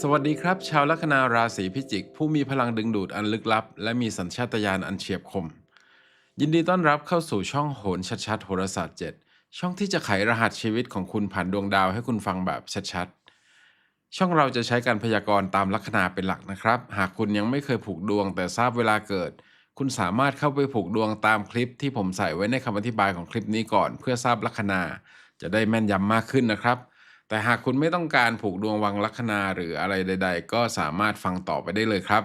สวัสดีครับ ชาวลัคนาราศีพิจิก ผู้มีพลังดึงดูดอันลึกลับ และมีสัญชาตญาณอันเฉียบคม ยินดีต้อนรับเข้าสู่ช่องโหนชัดๆโหราศาสตร์7ช่องที่จะไขรหัสชีวิตของคุณผ่านดวงดาวให้คุณฟังแบบชัดๆช่องเราจะใช้การพยากรณ์ตามลัคนาเป็นหลักนะครับ หากคุณยังไม่เคยผูกดวงแต่ทราบเวลาเกิด คุณสามารถเข้าไปผูกดวงตามคลิปที่ผมใส่ไว้ในคำอธิบายของคลิปนี้ก่อน เพื่อทราบลัคนา จะได้แม่นยำมากขึ้นนะครับ แต่หากคุณไม่ต้องการผูกดวงวังลัคนาหรืออะไรใด ๆ ก็สามารถฟังต่อไปได้เลยครับ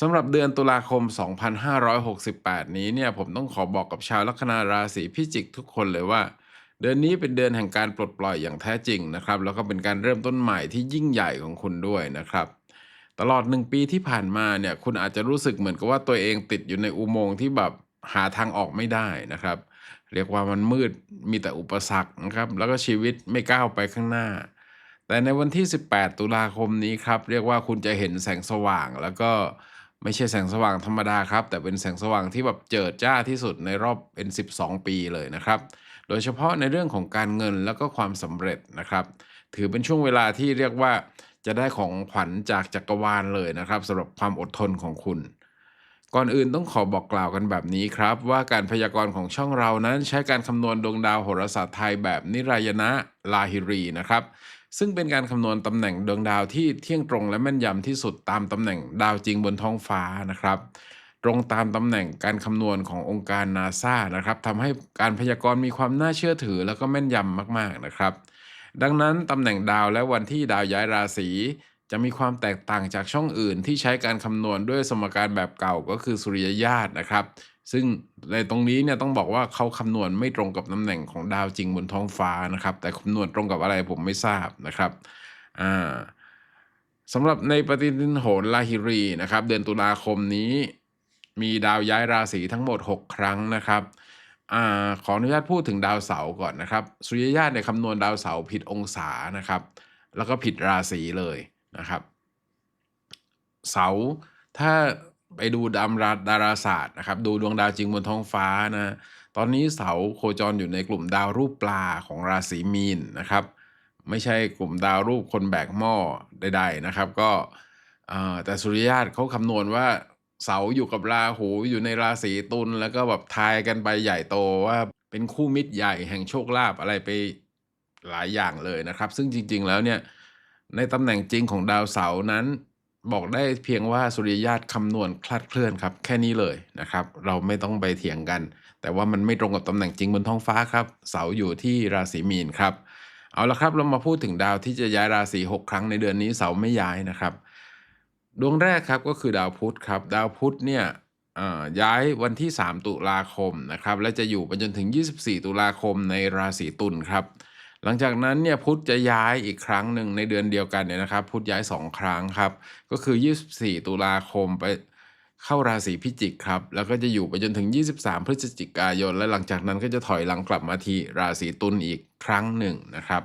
สำหรับเดือนตุลาคม 2568 นี้เนี่ยผมต้องขอบอกกับชาวลัคนาราศีพิจิกทุกคนเลยว่า เดือนนี้เป็นเดือนแห่งการปลดปล่อยอย่างแท้จริงนะครับ แล้วก็เป็นการเริ่มต้นใหม่ที่ยิ่งใหญ่ของคุณด้วยนะครับ ตลอดหนึ่งปีที่ผ่านมาเนี่ยคุณอาจจะรู้สึกเหมือนกับว่าตัวเองติดอยู่ในอุโมงค์ที่แบบหาทางออกไม่ได้นะครับ เรียกว่ามันมืดมีแต่อุปสรรคนะครับ แล้วก็ชีวิตไม่ก้าวไปข้างหน้า แต่ในวันที่ 18 ตุลาคมนี้ครับ เรียกว่าคุณจะเห็นแสงสว่าง แล้วก็ไม่ใช่แสงสว่างธรรมดาครับ แต่เป็นแสงสว่างที่แบบเจิดจ้าที่สุดในรอบเป็น 12 ปีเลยนะครับ โดยเฉพาะในเรื่องของการเงินแล้วก็ความสำเร็จนะครับ ถือเป็นช่วงเวลาที่เรียกว่าจะได้ของขวัญจากจักรวาลเลยนะครับสำหรับความอดทนของคุณ ก่อนอื่นต้องขอบอกกล่าวกันแบบนี้ครับ ว่าการพยากรณ์ของช่องเรานั้นใช้การคำนวณดวงดาวโหราศาสตร์ไทยแบบนิรายณะลาฮิรีนะครับ ซึ่งเป็นการคำนวณตำแหน่งดวงดาวที่เที่ยงตรงและแม่นยำที่สุดตามตำแหน่งดาวจริงบนท้องฟ้านะครับตรงตามตำแหน่งการคำนวณขององค์การนาซานะครับทำให้การพยากรณ์มีความน่าเชื่อถือแล้วก็แม่นยำมากๆนะครับ ดังนั้นตำแหน่งดาวและวันที่ดาวย้ายราศี จะมีความแตกต่างจากช่องอื่นที่ใช้การคำนวณด้วยสมการแบบเก่าก็คือสุริยญาตนะครับ ซึ่งในตรงนี้เนี่ยต้องบอกว่าเขาคำนวณไม่ตรงกับตำแหน่งของดาวจริงบนท้องฟ้านะครับ แต่คำนวณตรงกับอะไรผมไม่ทราบนะครับอ่าสำหรับในปฏิทินโหรลาฮิรีนะครับ เดือนตุลาคมนี้มีดาวย้ายราศีทั้งหมด 6 ครั้งนะครับอขออนุญาตพูดถึงดาวเสาร์ก่อนนะครับ สุริยญาตเนี่ยคำนวณดาวเสาร์ผิดองศานะครับ แล้วก็ผิดราศีเลย นะครับ เสาร์ถ้าไปดูดามราดาราศาสตร์นะครับ ดูดวงดาวจริงบนท้องฟ้านะตอนนี้เสาร์โคจรอยู่ในกลุ่มดาวรูปปลาของราศีมีนนะครับ ไม่ใช่กลุ่มดาวรูปคนแบกหม้อใด ๆนะครับ ก็แต่สุริยาตเขาคำนวณว่าเสาอยู่กับราหูอยู่ในราศีตุลแล้วก็แบบทายกันไปใหญ่โตว่าเป็นคู่มิตรใหญ่แห่งโชคลาภอะไรไปหลายอย่างเลยนะครับ ซึ่งจริง ๆ แล้วเนี่ย ในตำแหน่งจริงของดาวเสาร์นั้น บอกได้เพียงว่าสุริยญาตคำนวณคลาดเคลื่อนครับ แค่นี้เลยนะครับ เราไม่ต้องไปเถียงกัน แต่ว่ามันไม่ตรงกับตำแหน่งจริงบนท้องฟ้าครับ เสาอยู่ที่ราศีมีนครับ เอาละครับเรามาพูดถึงดาวที่จะย้ายราศี6ครั้งในเดือนนี้เสาไม่ย้ายนะครับ ดวงแรกครับก็คือดาวพุธครับ ดาวพุธเนี่ยย้ายวันที่ 3 ตุลาคมนะครับ และจะอยู่ไปจนถึง 24 ตุลาคมในราศีตุลครับ หลังจากนั้นเนี่ยพุธจะย้ายอีกครั้งหนึ่งในเดือนเดียวกันเนี่ยนะครับ พุธย้าย 2 ครั้งครับ ก็คือ 24 ตุลาคมไปเข้าราศีพิจิกครับ แล้วก็จะอยู่ไปจนถึง 23 พฤศจิกายน และหลังจากนั้นก็จะถอยหลังกลับมาที่ราศีตุลอีกครั้งหนึ่งนะครับ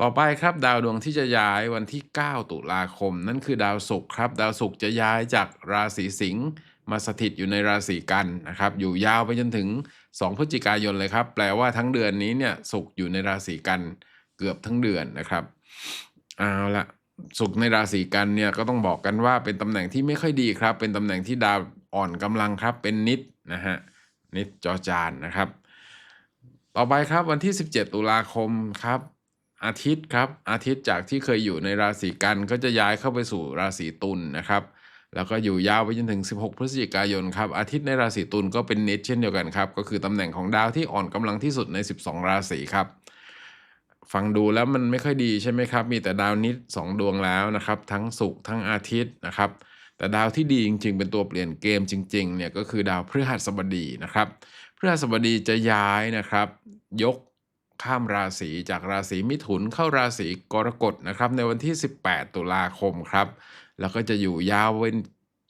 ต่อไปครับดาวดวงที่จะย้ายวันที่ 9 ตุลาคม นั่นคือดาวศุกร์ครับ ดาวศุกร์จะย้ายจากราศีสิงห์ มาสถิตอยู่ในราศีกันนะครับ อยู่ยาวไปจนถึง 2 พฤศจิกายนเลยครับ แปลว่าทั้งเดือนนี้เนี่ยศุกร์อยู่ในราศีกันเกือบทั้งเดือนนะครับเอาละศุกร์ในราศีกันเนี่ยก็ต้องบอกกันว่าเป็นตำแหน่งที่ไม่ค่อยดีครับ เป็นตำแหน่งที่ดาวอ่อนกำลังครับ เป็นนิดนะฮะนิดจอจานนะครับ ต่อไปครับวันที่ 17 ตุลาคมครับอาทิตย์ครับอาทิตย์จากที่เคยอยู่ในราศีกันก็จะย้ายเข้าไปสู่ราศีตุลนะครับ แล้วก็อยู่ยาวไปจนถึง 16 พฤศจิกายนครับ อาทิตย์ในราศีตุลก็เป็นนิดเช่นเดียวกันครับ ก็คือตำแหน่งของดาวที่อ่อนกำลังที่สุดใน 12 ราศีครับ ฟังดูแล้วมันไม่ค่อยดีใช่ไหมครับ มีแต่ดาวนิด 2 ดวงแล้วนะครับ ทั้งศุกร์ทั้งอาทิตย์นะครับ แต่ดาวที่ดีจริง ๆ เป็นตัวเปลี่ยนเกมจริงๆเนี่ยก็คือดาวพฤหัสบดีนะครับพฤหัสบดีจะย้ายนะครับ ยกข้ามราศีจากราศีมิถุนเข้าราศีกรกฎนะครับในวันที่ 18 ตุลาคมครับ แล้วก็จะอยู่ยาวเป็น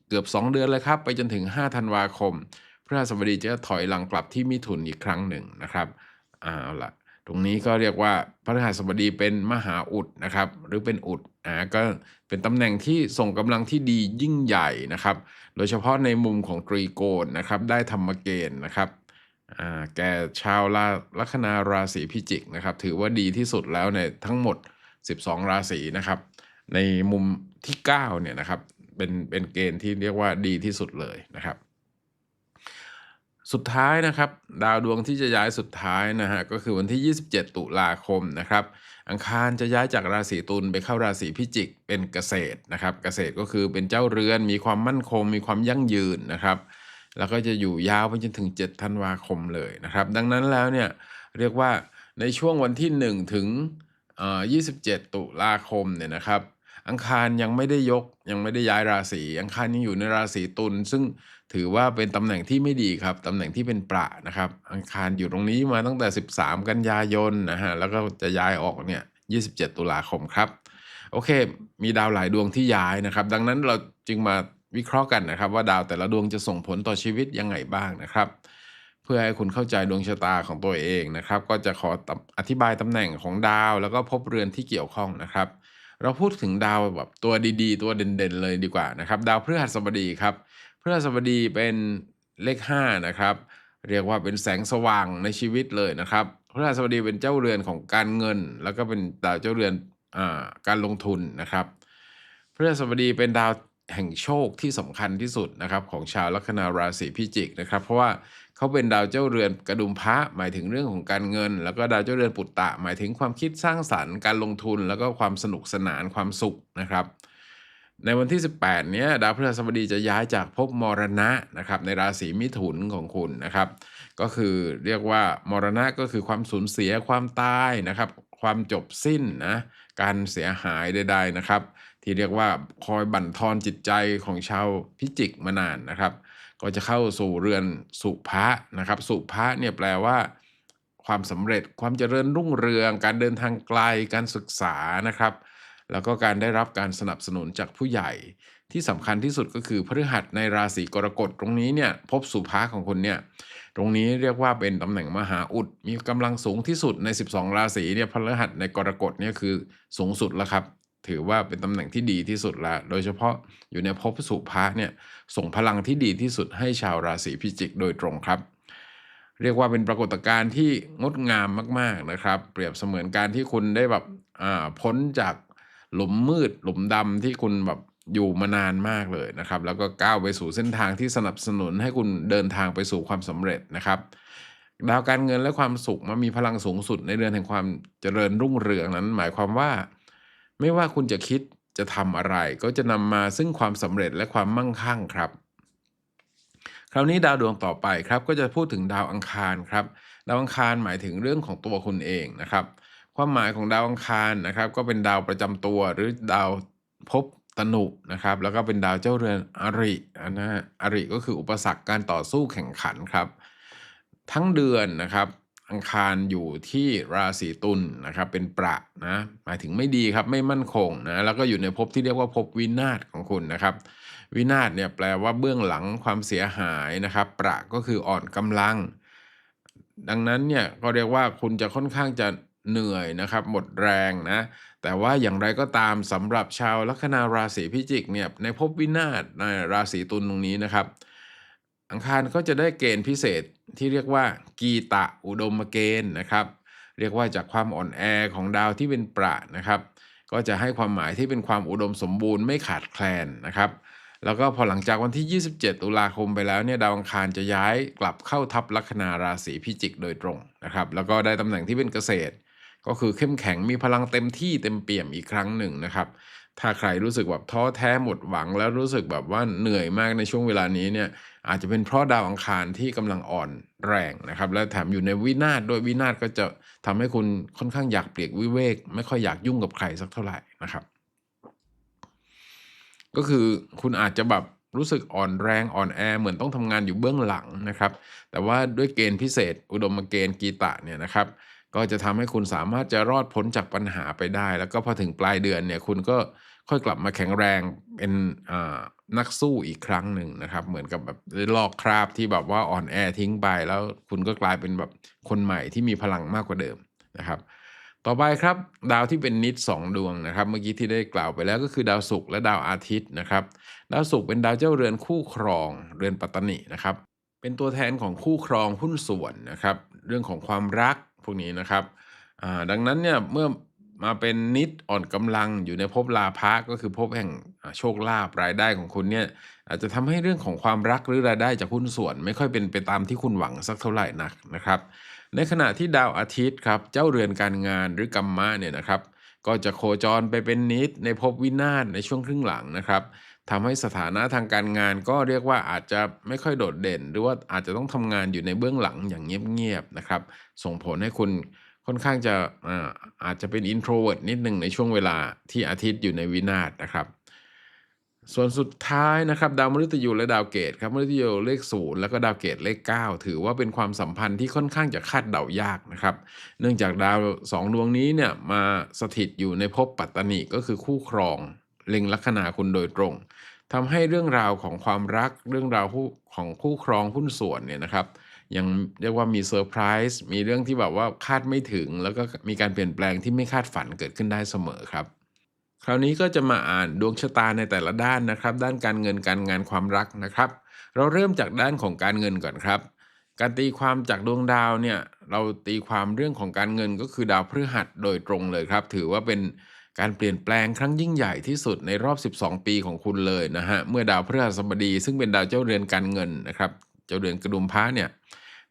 เกือบ 2 เดือนเลยครับ ไปจนถึง 5 ธันวาคมพฤหัสบดีจะถอยหลังกลับที่มิถุนอีกครั้งหนึ่งนะครับเอาละตรงนี้ก็เรียกว่าพฤหัสบดีเป็นมหาอุดนะครับ หรือเป็นอุดอ่าก็เป็นตำแหน่งที่ส่งกำลังที่ดียิ่งใหญ่นะครับ โดยเฉพาะในมุมของตรีโกณนะครับ ได้ธรรมเกณฑ์นะครับอ่าแก่ชาวราลัคนาราศีพิจิกนะครับ ถือว่าดีที่สุดแล้วในทั้งหมด 12 ราศีนะครับ ในมุมที่9เนี่ยนะครับเป็นเป็นเกณฑ์ที่เรียกว่าดีที่สุดเลยนะครับ สุดท้ายนะครับ ดาวดวงที่จะย้ายสุดท้ายนะฮะก็คือวันที่ 27 ตุลาคมนะครับ อังคารจะย้ายจากราศีตุลไปเข้าราศีพิจิกเป็นเกษตรนะครับ เกษตรก็คือเป็นเจ้าเรือนมีความมั่นคง มีความยั่งยืนนะครับแล้วก็จะอยู่ยาวไปจนถึง 7 ธันวาคมเลยนะครับ ดังนั้นแล้วเนี่ยเรียกว่าในช่วงวันที่ 1 ถึงเอ่อ27 ตุลาคมเนี่ยนะครับ อังคารยังไม่ได้ยกยังไม่ได้ย้ายราศีอังคารยังอยู่ในราศีตุลซึ่งถือว่าเป็นตำแหน่งที่ไม่ดีครับตำแหน่งที่เป็นประนะครับ อังคารอยู่ตรงนี้มาตั้งแต่ 13 กันยายนนะฮะแล้วก็จะย้ายออกเนี่ย27 ตุลาคมครับ โอเค มีดาวหลายดวงที่ย้ายนะครับ ดังนั้นเราจึงมาวิเคราะห์กันนะครับ ว่าดาวแต่ละดวงจะส่งผลต่อชีวิตยังไงบ้างนะครับ เพื่อให้คุณเข้าใจดวงชะตาของตัวเองนะครับ ก็จะขออธิบายตำแหน่งของดาว แล้วก็พบเรือนที่เกี่ยวข้องนะครับ เราพูดถึงดาวแบบตัวดีๆ ตัวเด่นๆเลยดีกว่านะครับดาวพฤหัสบดีครับพฤหัสบดีเป็นเลข5นะครับเรียกว่าเป็นแสงสว่างในชีวิตเลยนะครับพฤหัสบดีเป็นเจ้าเรือนของการเงิน แล้วก็เป็นดาวเจ้าเรือนอการลงทุนนะครับพฤหัสบดีเป็นดาวแห่งโชคที่สำคัญที่สุดนะครับของชาวลัคนาราศีพิจิกนะครับ เพราะว่า เขาเป็นดาวเจ้าเรือนกระดุมพระหมายถึงเรื่องของการเงิน แล้วก็ดาวเจ้าเรือนปุตตะหมายถึงความคิดสร้างสรรค์การลงทุน แล้วก็ความสนุกสนานความสุขนะครับ ในวันที่ 18 เนี้ยดาวพฤหัสบดีจะย้ายจากภพมรณะนะครับในราศีมิถุนของคุณนะครับ ก็คือเรียกว่ามรณะก็คือความสูญเสียความตายนะครับความจบสิ้นนะการเสียหายใดๆนะครับ ที่เรียกว่าคอยบั่นทอนจิตใจของชาวพิจิกมานานนะครับ ก็จะเข้าสู่เรือนสุภะนะครับ สุภะเนี่ยแปลว่า ความสำเร็จความเจริญรุ่งเรือง การเดินทางไกลการศึกษานะครับ แล้วก็การได้รับการสนับสนุนจากผู้ใหญ่ ที่สำคัญที่สุดก็คือพฤหัสในราศีกรกฎตรงนี้เนี่ยพบสุภาของคุณเนี่ยตรงนี้เรียกว่าเป็นตำแหน่งมหาอุด มีกำลังสูงที่สุดใน 12 ราศีเนี่ยพฤหัสในกรกฎเนี่ยคือสูงสุดแล้วครับ ถือว่าเป็นตำแหน่งที่ดีที่สุดแล้วโดยเฉพาะอยู่ในภพสุภาเนี่ยส่งพลังที่ดีที่สุดให้ชาวราศีพิจิกโดยตรงครับ เรียกว่าเป็นปรากฏการณ์ที่งดงามมากๆนะครับ เปรียบเสมือนการที่คุณได้แบบอ่าพ้นจากหลุมมืด หลุมดำที่คุณแบบอยู่มานานมากเลยนะครับ แล้วก็ก้าวไปสู่เส้นทางที่สนับสนุนให้คุณเดินทางไปสู่ความสำเร็จนะครับดาวการเงินและความสุขมันมีพลังสูงสุดในเรือนแห่งความเจริญรุ่งเรืองนั้น หมายความว่า ไม่ว่าคุณจะคิดจะทำอะไร ก็จะนำมาซึ่งความสำเร็จและความมั่งคั่งครับ คราวนี้ดาวดวงต่อไปครับก็จะพูดถึงดาวอังคารครับ ดาวอังคารหมายถึงเรื่องของตัวคุณเองนะครับ ความหมายของดาวอังคารนะครับ ก็เป็นดาวประจำตัวหรือดาวภพตนุนะครับ แล้วก็เป็นดาวเจ้าเรือนอรินะฮะอริก็คืออุปสรรคการต่อสู้แข่งขันครับ ทั้งเดือนนะครับ อังคารอยู่ที่ราศีตุลนะครับ เป็นประนะหมายถึงไม่ดีครับไม่มั่นคงนะแล้วก็อยู่ในภพที่เรียกว่าภพวินาศของคุณนะครับ วินาศเนี่ยแปลว่าเบื้องหลังความเสียหายนะครับ ประก็คืออ่อนกำลัง ดังนั้นเนี่ยก็เรียกว่าคุณจะค่อนข้างจะเหนื่อยนะครับ หมดแรงนะแต่ว่าอย่างไรก็ตามสำหรับชาวลัคนาราศีพิจิกเนี่ยในภพวินาศในราศีตุลตรงนี้นะครับ อังคารก็จะได้เกณฑ์พิเศษที่เรียกว่า กีตะอุดมเกณฑ์นะครับ เรียกว่าจากความอ่อนแอของดาวที่เป็นประนะครับ ก็จะให้ความหมายที่เป็นความอุดมสมบูรณ์ไม่ขาดแคลนนะครับแล้วก็พอหลังจากวันที่ 27 ตุลาคมไปแล้วเนี่ยดาวอังคารจะย้ายกลับเข้าทับลัคนาราศีพิจิกโดยตรงนะครับ แล้วก็ได้ตำแหน่งที่เป็นเกษตร ก็คือเข้มแข็งมีพลังเต็มที่เต็มเปี่ยมอีกครั้งหนึ่งนะครับ ถ้าใครรู้สึกแบบท้อแท้หมดหวัง แล้วรู้สึกแบบว่าเหนื่อยมากในช่วงเวลานี้เนี่ยอาจจะเป็นเพราะดาวอังคารที่กำลังอ่อนแรงนะครับ และแถมอยู่ในวินาศด้วยวินาศก็จะทำให้คุณค่อนข้างอยากเปลียกวิเวก ไม่ค่อยอยากยุ่งกับใครสักเท่าไหร่นะครับ ก็คือคุณอาจจะแบบรู้สึกอ่อนแรงอ่อนแอเหมือนต้องทำงานอยู่เบื้องหลังนะครับ แต่ว่าด้วยเกณฑ์พิเศษ อุดมเกณฑ์กีตะเนี่ยนะครับก็จะทำให้คุณสามารถจะรอดพ้นจากปัญหาไปได้ แล้วก็พอถึงปลายเดือนเนี่ยคุณก็ ค่อยกลับมาแข็งแรงเป็นนักสู้อีกครั้งหนึ่งนะครับ เหมือนกับแบบลอกคราบที่แบบว่าอ่อนแอทิ้งไป แล้วคุณก็กลายเป็นแบบคนใหม่ที่มีพลังมากกว่าเดิมนะครับต่อไปครับดาวที่เป็นนิดสองดวงนะครับ เมื่อกี้ที่ได้กล่าวไปแล้วก็คือดาวศุกร์และดาวอาทิตย์นะครับ ดาวศุกร์เป็นดาวเจ้าเรือนคู่ครองเรือนปัตตนินะครับ เป็นตัวแทนของคู่ครองหุ้นส่วนนะครับ เรื่องของความรักพวกนี้นะครับดังนั้นเนี่ยเมื่อ มาเป็นนิดอ่อนกำลังอยู่ในภพลาภะก็คือภพแห่งโชคลาภรายได้ของคุณเนี่ยอาจจะทำให้เรื่องของความรักหรือรายได้จากหุ้นส่วน ไม่ค่อยเป็นไปตามที่คุณหวังสักเท่าไหร่นักนะครับ ในขณะที่ดาวอาทิตย์ครับเจ้าเรือนการงานหรือกรรมะเนี่ยนะครับ ก็จะโคจรไปเป็นนิดในภพวินาศในช่วงครึ่งหลังนะครับทำให้สถานะทางการงานก็เรียกว่าอาจจะไม่ค่อยโดดเด่น หรือว่าอาจจะต้องทำงานอยู่ในเบื้องหลังอย่างเงียบๆนะครับ ส่งผลให้คุณ ค่อนข้างจะอาอาจจะเป็น introvert นิดหนึ่งในช่วงเวลาที่อาทิตย์อยู่ในวินาศนะครับ ส่วนสุดท้ายนะครับดาวมฤตยูและดาวเกตครับมฤตยูเลขศูนย์แล้วก็ดาวเกตเลข 9 ถือว่าเป็นความสัมพันธ์ที่ค่อนข้างจะคาดเดายากนะครับ เนื่องจากดาวสองดวงนี้เนี่ยมาสถิตอยู่ในภพปัตตนิก็คือคู่ครองเล็งลัคนาคุณโดยตรงทำให้เรื่องราวของความรักเรื่องราวของคู่ครองหุ้นส่วนเนี่ยนะครับ ยังเรียกว่ามีเซอร์ไพรส์มีเรื่องที่แบบว่าคาดไม่ถึง แล้วก็มีการเปลี่ยนแปลงที่ไม่คาดฝันเกิดขึ้นได้เสมอครับ คราวนี้ก็จะมาอ่านดวงชะตาในแต่ละด้านนะครับ ด้านการเงินการงานความรักนะครับ เราเริ่มจากด้านของการเงินก่อนครับ การตีความจากดวงดาวเนี่ยเราตีความเรื่องของการเงินก็คือดาวพฤหัสโดยตรงเลยครับ ถือว่าเป็นการเปลี่ยนแปลงครั้งยิ่งใหญ่ที่สุดในรอบ 12 ปีของคุณเลยนะฮะ เมื่อดาวพฤหัสบดี ซึ่งเป็นดาวเจ้าเรือนการเงินนะครับ เจ้าเรือนกระดุมพระเนี่ย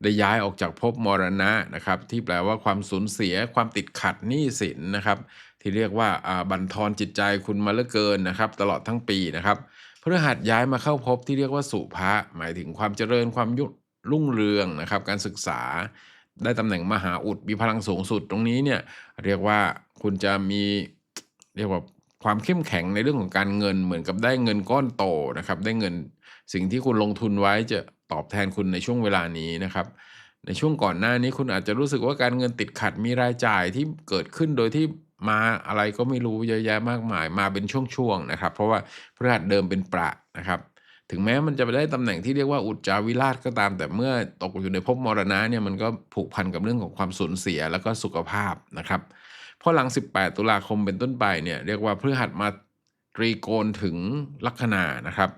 ได้ย้ายออกจากภพมรณะนะครับที่แปลว่าความสูญเสียความติดขัดหนี้สินนะครับที่เรียกว่าบั่นทอนจิตใจคุณมาเหลือเกินนะครับตลอดทั้งปีนะครับพฤหัสย้ายมาเข้าภพที่เรียกว่าสุภะหมายถึงความเจริญความยุรุ่งเรืองนะครับการศึกษาได้ตำแหน่งมหาอุดมีพลังสูงสุดตรงนี้เนี่ยเรียกว่าคุณจะมีเรียกว่าความเข้มแข็งในเรื่องของการเงินเหมือนกับได้เงินก้อนโตนะครับได้เงิน สิ่งที่คุณลงทุนไว้จะตอบแทนคุณในช่วงเวลานี้นะครับ ในช่วงก่อนหน้านี้คุณอาจจะรู้สึกว่าการเงินติดขัดมีรายจ่ายที่เกิดขึ้นโดยที่มาอะไรก็ไม่รู้เยอะแยะมากมาย มาเป็นช่วงๆนะครับ เพราะว่าพฤหัสเดิมเป็นประนะครับถึงแม้มันจะไปได้ตำแหน่งที่เรียกว่าอุจจาวิราชก็ตาม แต่เมื่อตกอยู่ในภพมรณะเนี่ยมันก็ผูกพันกับเรื่องของความสูญเสียแล้วก็สุขภาพนะครับพอหลัง 18 ตุลาคมเป็นต้นไปเนี่ยเรียกว่าพฤหัสมาตรีโกณถึงลัคนานะครับ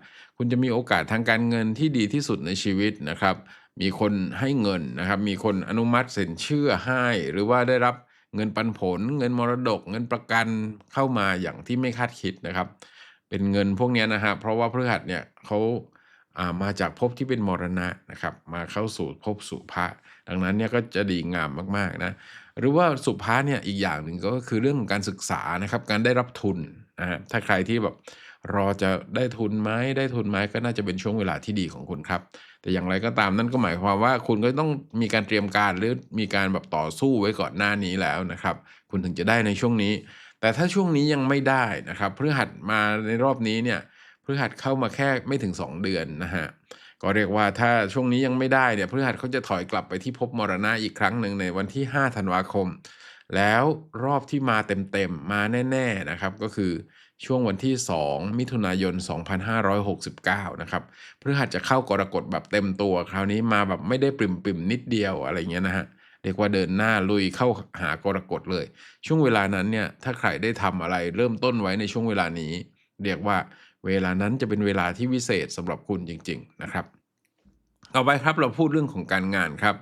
คุณจะมีโอกาสทางการเงินที่ดีที่สุดในชีวิตนะครับ มีคนให้เงินนะครับ มีคนอนุมัติสินเชื่อให้ หรือว่าได้รับเงินปันผล เงินมรดก เงินประกันเข้ามาอย่างที่ไม่คาดคิดนะครับ เป็นเงินพวกนี้นะฮะเพราะว่าพฤหัสเนี่ยเขาามาจากภพที่เป็นมรณะนะครับ มาเข้าสู่ภพสุภะดังนั้นเนี่ยก็จะดีงามมากๆนะหรือว่าสุภาเนี่ยอีกอย่างหนึ่งก็คือเรื่องของการศึกษานะครับ การได้รับทุนนะฮะถ้าใครที่แบบ รอจะได้ทุนไหมได้ทุนไหมก็น่าจะเป็นช่วงเวลาที่ดีของคุณครับ แต่อย่างไรก็ตามนั่นก็หมายความว่าคุณก็ต้องมีการเตรียมการหรือมีการแบบต่อสู้ไว้ก่อนหน้านี้แล้วนะครับ คุณถึงจะได้ในช่วงนี้ แต่ถ้าช่วงนี้ยังไม่ได้นะครับพฤหัสมาในรอบนี้เนี่ยพฤหัสเข้ามาแค่ไม่ถึง 2 เดือนนะฮะก็เรียกว่าถ้าช่วงนี้ยังไม่ได้เนี่ยพฤหัสเขาจะถอยกลับไปที่ภพมรณะอีกครั้งหนึ่งในวันที่ 5 ธันวาคม แล้วรอบที่มาเต็มๆมาแน่ ๆนะครับ ก็คือ ช่วงวันที่ 2 มิถุนายน 2569 นะครับพฤหัสจะเข้ากรกฎแบบเต็มตัว คราวนี้มาแบบไม่ได้ปริมๆนิดเดียวอะไรเงี้ยนะฮะเรียกว่าเดินหน้าลุยเข้าหากรกฎเลย ช่วงเวลานั้นเนี่ยถ้าใครได้ทำอะไรเริ่มต้นไว้ในช่วงเวลานี้ เรียกว่าเวลานั้นจะเป็นเวลาที่วิเศษสำหรับคุณจริง ๆ นะครับ ต่อไปครับเราพูดเรื่องของการงานครับ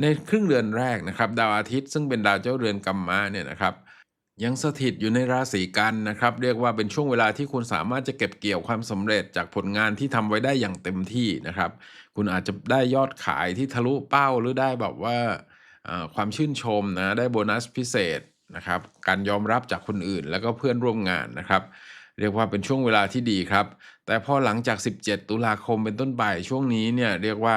ในครึ่งเดือนแรกนะครับ ดาวอาทิตย์ซึ่งเป็นดาวเจ้าเรือนกัมมะเนี่ยนะครับ ยังสถิตอยู่ในราศีกันนะครับ เรียกว่าเป็นช่วงเวลาที่คุณสามารถจะเก็บเกี่ยวความสำเร็จจากผลงานที่ทำไว้ได้อย่างเต็มที่นะครับ คุณอาจจะได้ยอดขายที่ทะลุเป้าหรือได้แบบว่าอ่าความชื่นชมนะได้โบนัสพิเศษนะครับการยอมรับจากคนอื่น แล้วก็เพื่อนร่วมงานนะครับเรียกว่าเป็นช่วงเวลาที่ดีครับ แต่พอหลังจาก 17 ตุลาคมเป็นต้นไปช่วงนี้เนี่ยเรียกว่า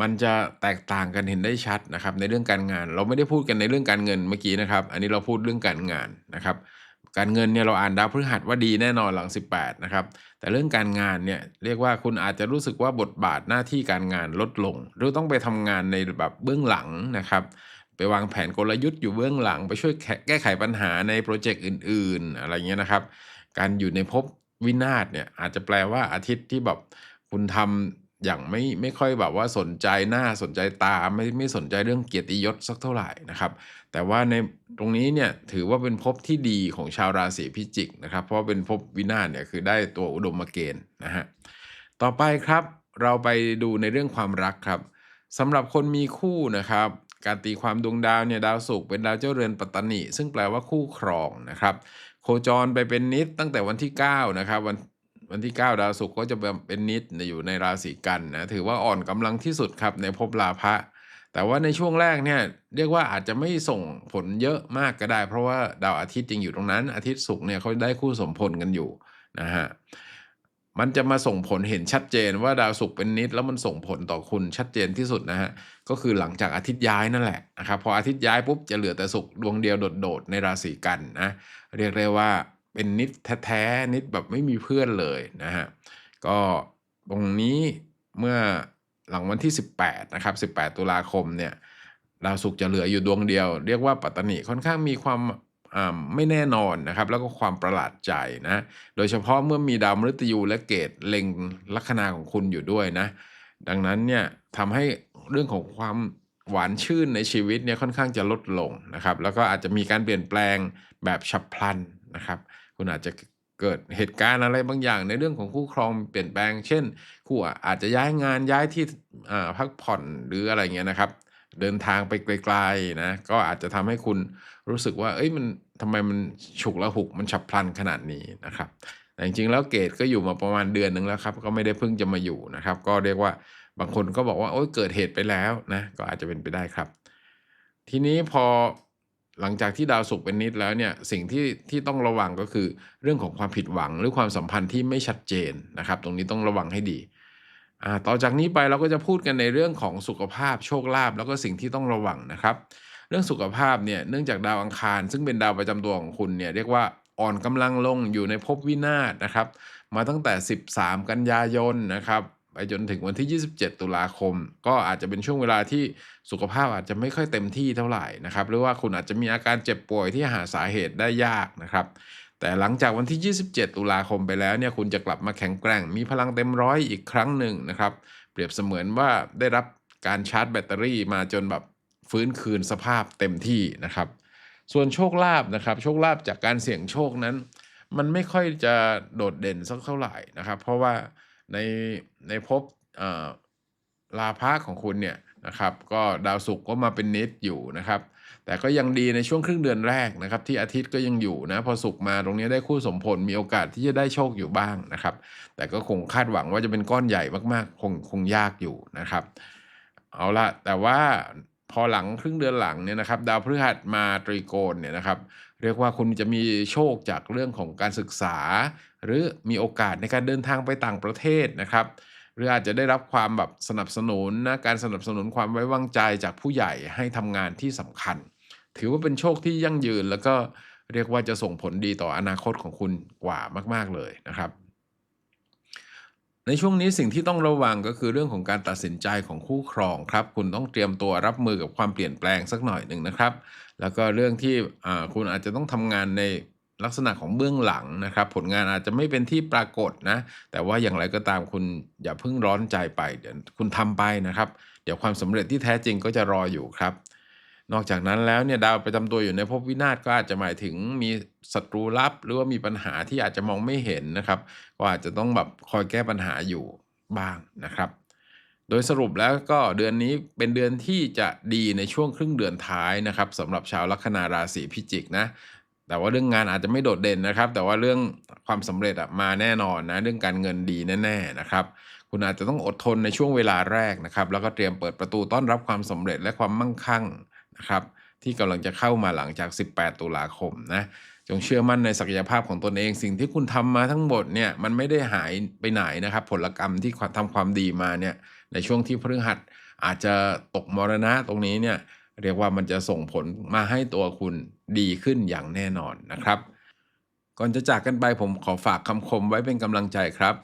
มันจะแตกต่างกันเห็นได้ชัดนะครับในเรื่องการงาน เราไม่ได้พูดกันในเรื่องการเงินเมื่อกี้นะครับ อันนี้เราพูดเรื่องการงานนะครับ การเงินเนี่ยเราอ่านดาวพฤหัสว่าดีแน่นอนหลัง 18นะครับแต่เรื่องการงานเนี่ยเรียกว่าคุณอาจจะรู้สึกว่าบทบาทหน้าที่การงานลดลง หรือต้องไปทำงานในแบบเบื้องหลังนะครับไปวางแผนกลยุทธ์อยู่เบื้องหลัง ไปช่วยแก้แก้ไขปัญหาในโปรเจกต์อื่น ๆ อะไรเงี้ยนะครับ การอยู่ในภพวินาศเนี่ยอาจจะแปลว่าอาทิตย์ที่แบบคุณทำ อย่างไม่ไม่ค่อยแบบว่าสนใจหน้าสนใจตาไม่ไม่สนใจเรื่องเกียรติยศสักเท่าไหร่นะครับ แต่ว่าในตรงนี้เนี่ยถือว่าเป็นภพที่ดีของชาวราศีพิจิกนะครับ เพราะเป็นภพวินาศเนี่ยคือได้ตัวอุดมเกณฑ์นะฮะต่อไปครับเราไปดูในเรื่องความรักครับสำหรับคนมีคู่นะครับ การตีความดวงดาวเนี่ยดาวศุกร์เป็นดาวเจ้าเรือนปัตตนิซึ่งแปลว่าคู่ครองนะครับ โคจรไปเป็นนิดตั้งแต่วันที่9นะครับวัน วันที่ 9 ดาวศุกร์ก็จะเป็นนิดอยู่ในราศีกันนะถือว่าอ่อนกำลังที่สุดครับในภพลาภะแต่ว่าในช่วงแรกเนี่ยเรียกว่าอาจจะไม่ส่งผลเยอะมากก็ได้ เพราะว่าดาวอาทิตย์ยังอยู่ตรงนั้น อาทิตย์ศุกร์เนี่ยเขาได้คู่สมพลกันอยู่นะฮะมันจะมาส่งผลเห็นชัดเจนว่าดาวศุกร์เป็นนิด แล้วมันส่งผลต่อคุณชัดเจนที่สุดนะฮะก็คือหลังจากอาทิตย์ย้ายนั่นแหละนะครับพออาทิตย์ย้ายปุ๊บจะเหลือแต่ศุกร์ดวงเดียวโดดๆในราศีกันนะเรียกได้ว่า เป็นนิดแท้ๆนิดแบบไม่มีเพื่อนเลยนะฮะก็ตรงนี้เมื่อหลังวันที่ 18นะครับ18 ตุลาคมเนี่ยดาวศุกร์จะเหลืออยู่ดวงเดียว เรียกว่าปัตตนิค่อนข้างมีความไม่แน่นอนนะครับ แล้วก็ความประหลาดใจนะโดยเฉพาะเมื่อมีดาวมฤตยูและเกตเล็งลัคนาของคุณอยู่ด้วยนะ ดังนั้นเนี่ยทำให้เรื่องของความหวานชื่นในชีวิตเนี่ยค่อนข้างจะลดลงนะครับ แล้วก็อาจจะมีการเปลี่ยนแปลงแบบฉับพลันนะครับ คุณอาจจะเกิดเหตุการณ์อะไรบางอย่างในเรื่องของคู่ครองเปลี่ยนแปลง เช่น คู่อาจจะย้ายงานย้ายที่พักผ่อนหรืออะไรเงี้ยนะครับ เดินทางไปไกลๆนะก็อาจจะทำให้คุณรู้สึกว่า เอ้ยมันทำไมมันฉุกละหุกมันฉับพลันขนาดนี้นะครับแต่จริงๆแล้วเกตก็อยู่มาประมาณเดือนหนึ่งแล้วครับ ก็ไม่ได้เพิ่งจะมาอยู่นะครับ ก็เรียกว่าบางคนก็บอกว่าโอ้ยเกิดเหตุไปแล้วนะก็อาจจะเป็นไปได้ครับ ทีนี้พอ หลังจากที่ดาวศุกร์เป็นนิดแล้วเนี่ยสิ่งที่ที่ต้องระวังก็คือเรื่องของความผิดหวังหรือความสัมพันธ์ที่ไม่ชัดเจนนะครับ ตรงนี้ต้องระวังให้ดีอ่าต่อจากนี้ไปเราก็จะพูดกันในเรื่องของสุขภาพโชคลาภแล้วก็สิ่งที่ต้องระวังนะครับ เรื่องสุขภาพเนี่ยเนื่องจากดาวอังคาร ซึ่งเป็นดาวประจำตัวของคุณเนี่ยเรียกว่าอ่อนกำลังลงอยู่ในภพวินาศนะครับ มาตั้งแต่ 13 กันยายนนะครับ ไปจนถึงวันที่ 27 ตุลาคม ก็อาจจะเป็นช่วงเวลาที่สุขภาพอาจจะไม่ค่อยเต็มที่เท่าไหร่นะครับ หรือว่าคุณอาจจะมีอาการเจ็บป่วยที่หาสาเหตุได้ยากนะครับ แต่หลังจากวันที่ 27 ตุลาคมไปแล้วเนี่ยคุณจะกลับมาแข็งแกร่ง มีพลังเต็มร้อยอีกครั้งหนึ่งนะครับ เปรียบเสมือนว่าได้รับการชาร์จแบตเตอรี่มาจนแบบฟื้นคืนสภาพเต็มที่นะครับ ส่วนโชคลาภนะครับ โชคลาภจากการเสี่ยงโชคนั้น มันไม่ค่อยจะโดดเด่นสักเท่าไหร่นะครับ เพราะว่า ในในภพลาภะของคุณเนี่ยนะครับก็ดาวศุกร์ก็มาเป็นนิดอยู่นะครับ แต่ก็ยังดีในช่วงครึ่งเดือนแรกนะครับ ที่อาทิตย์ก็ยังอยู่นะพอศุกร์มาตรงนี้ได้คู่สมผลมีโอกาสที่จะได้โชคอยู่บ้างนะครับ แต่ก็คงคาดหวังว่าจะเป็นก้อนใหญ่มากๆ คงคงยากอยู่นะครับ เอาละแต่ว่าพอหลังครึ่งเดือนหลังเนี่ยนะครับ ดาวพฤหัสมาตรีโกณเนี่ยนะครับ เรียกว่าคุณจะมีโชคจากเรื่องของการศึกษา หรือมีโอกาสในการเดินทางไปต่างประเทศนะครับ หรืออาจจะได้รับความแบบสนับสนุนนะการสนับสนุนความไว้วางใจจากผู้ใหญ่ให้ทำงานที่สำคัญ ถือว่าเป็นโชคที่ยั่งยืนแล้วก็เรียกว่าจะส่งผลดีต่ออนาคตของคุณกว่ามาก ๆเลยนะครับ ในช่วงนี้สิ่งที่ต้องระวังก็คือเรื่องของการตัดสินใจของคู่ครองครับ คุณต้องเตรียมตัวรับมือกับความเปลี่ยนแปลงสักหน่อยหนึ่งนะครับ แล้วก็เรื่องที่คุณอาจจะต้องทำงานใน ลักษณะของเบื้องหลังนะครับ ผลงานอาจจะไม่เป็นที่ปรากฏนะ แต่ว่าอย่างไรก็ตามคุณอย่าเพิ่งร้อนใจไปเดี๋ยวคุณทำไปนะครับ เดี๋ยวความสำเร็จที่แท้จริงก็จะรออยู่ครับ นอกจากนั้นแล้วเนี่ยดาวประจำตัวอยู่ในภพวินาศก็อาจจะหมายถึงมีศัตรูลับ หรือว่ามีปัญหาที่อาจจะมองไม่เห็นนะครับ ก็อาจจะต้องแบบคอยแก้ปัญหาอยู่บ้างนะครับโดยสรุปแล้วก็เดือนนี้เป็นเดือนที่จะดีในช่วงครึ่งเดือนท้ายนะครับสำหรับชาวลัคนาราศีพิจิกนะ แต่ว่าเรื่องงานอาจจะไม่โดดเด่นนะครับ แต่ว่าเรื่องความสำเร็จมาแน่นอนนะเรื่องการเงินดีแน่ๆนะครับ คุณอาจจะต้องอดทนในช่วงเวลาแรกนะครับ แล้วก็เตรียมเปิดประตูต้อนรับความสำเร็จและความมั่งคั่งนะครับที่กำลังจะเข้ามาหลังจาก 18 ตุลาคมนะจงเชื่อมั่นในศักยภาพของตนเอง สิ่งที่คุณทำมาทั้งหมดเนี่ยมันไม่ได้หายไปไหนนะครับ ผลกรรมที่ทำความดีมาเนี่ยในช่วงที่พฤหัสอาจจะตกมรณะตรงนี้เนี่ย เรียกว่ามันจะส่งผลมาให้ตัวคุณดีขึ้นอย่างแน่นอนนะครับ ก่อนจะจากกันไปผมขอฝากคำคมไว้เป็นกำลังใจครับ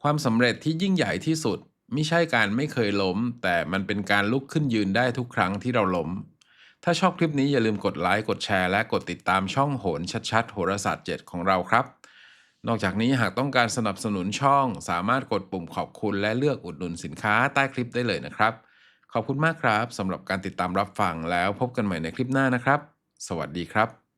ความสำเร็จที่ยิ่งใหญ่ที่สุด ไม่ใช่การไม่เคยล้ม แต่มันเป็นการลุกขึ้นยืนได้ทุกครั้งที่เราล้ม ถ้าชอบคลิปนี้อย่าลืมกดไลค์กดแชร์ และกดติดตามช่องโหนชัดๆโหราศาสตร์ 7 ของเราครับนอกจากนี้หากต้องการสนับสนุนช่อง สามารถกดปุ่มขอบคุณและเลือกอุดหนุนสินค้าใต้คลิปได้เลยนะครับ ขอบคุณมากครับสำหรับการติดตามรับฟังแล้วพบกันใหม่ในคลิปหน้านะครับ สวัสดีครับ